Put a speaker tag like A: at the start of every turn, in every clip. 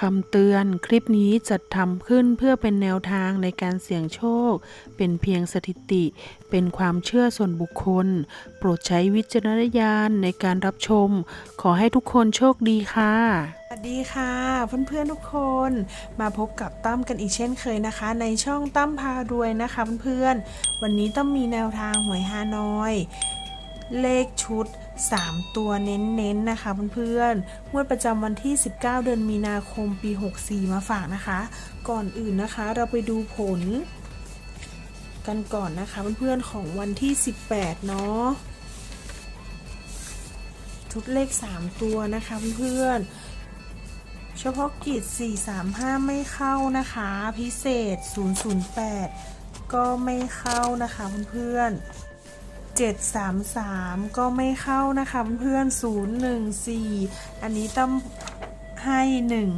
A: คำเตือนคลิปนี้จัดทำขึ้นเพื่อเป็นแนวทางในการเสี่ยงโชค เป็นเพียงสถิติ เป็นความเชื่อส่วนบุคคล โปรดใช้วิจารณญาณในการรับชม ขอให้ทุกคนโชคดีค่ะ
B: สวัสดีค่ะ เพื่อนๆทุกคนมาพบกับตั้มกันอีกเช่นเคยนะคะ ในช่องตั้มพารวยนะคะเพื่อนๆวันนี้ตั้มมีแนวทางหวยฮานอย เลขชุด 3 ตัวเน้นๆนะคะเพื่อนๆงวดประจำวันที่ 19 เดือนมีนาคมปี 64 มาฝากนะคะ ก่อนอื่นนะคะเราไปดูผล กันก่อนนะคะเพื่อนๆของวันที่ 18 เนาะชุดเลข 3 ตัวนะคะเพื่อนๆเฉพาะกิจ 435 ไม่เข้านะคะ พิเศษ 008 ก็ไม่เข้านะคะเพื่อนๆ 733 ก็ไม่เข้านะคะเพื่อน 014 อันนี้ต้องให้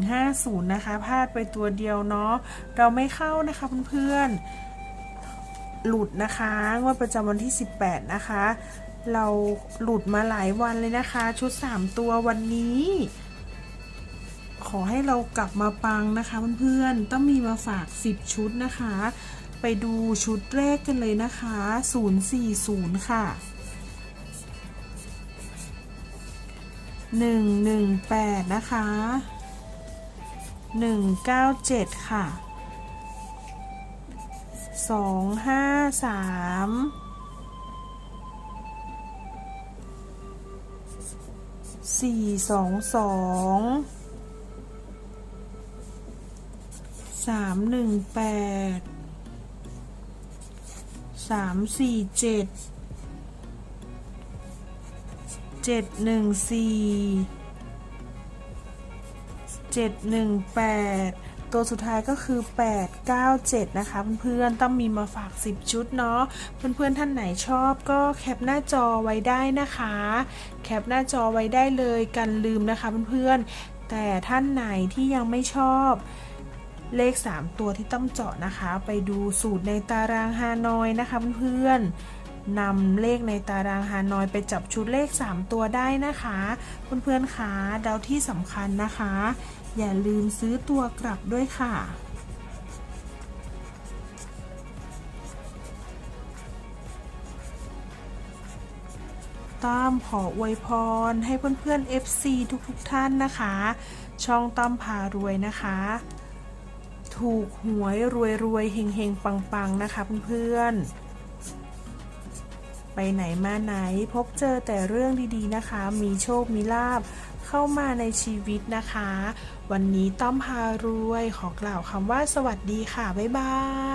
B: 150 นะคะพลาดไปตัวเดียวเนาะเราไม่เข้านะคะเพื่อนๆหลุดนะคะงวดประจำวันที่ 18 นะคะ เราหลุดมาหลายวันเลยนะคะ ชุด 3 ตัววันนี้ ขอให้เรากลับมาปังนะคะเพื่อนๆต้องมีมาฝาก 10 ชุดนะคะ ไปดูชุดแรกกันเลยนะคะ 040 ค่ะ 118 นะคะ 197 ค่ะ 253สี่สอง สามสามสี่เจ็ดเจ็ดหนึ่งสี่เจ็ดหนึ่งแปดตัวสุดท้ายก็คือ 8 9 7 นะคะเพื่อนๆต้องมีมาฝาก 10 ชุดเนาะเพื่อนๆท่านไหนชอบก็แคปหน้าจอไว้ได้นะคะ แคปหน้าจอไว้ได้เลยกันลืมนะคะเพื่อนๆแต่ท่านไหนที่ยังไม่ชอบ เลข 3 ตัวที่ต้องเจาะนะคะ ไปดูสูตรในตารางฮานอยนะคะเพื่อนนำเลขในตารางฮานอยไปจับชุดเลข 3 ตัวได้นะคะ เพื่อนๆคะดาวที่สำคัญนะคะ อย่าลืมซื้อตัวกลับด้วยค่ะตั้มขออวยพรให้เพื่อนๆ FC ทุกๆทท่านนะคะ ช่องตั้มพารวยนะคะ ถูกหวยรวยรวยๆเฮงเฮงๆปังๆนะคะเพื่อนๆ ไปไหนมาไหนพบเจอแต่เรื่องดีๆนะคะ มีโชคมีลาบเข้ามาในชีวิตนะคะ วันนี้ต้อมพารวยขอกล่าวคำว่าสวัสดีค่ะ บ๊ายบาย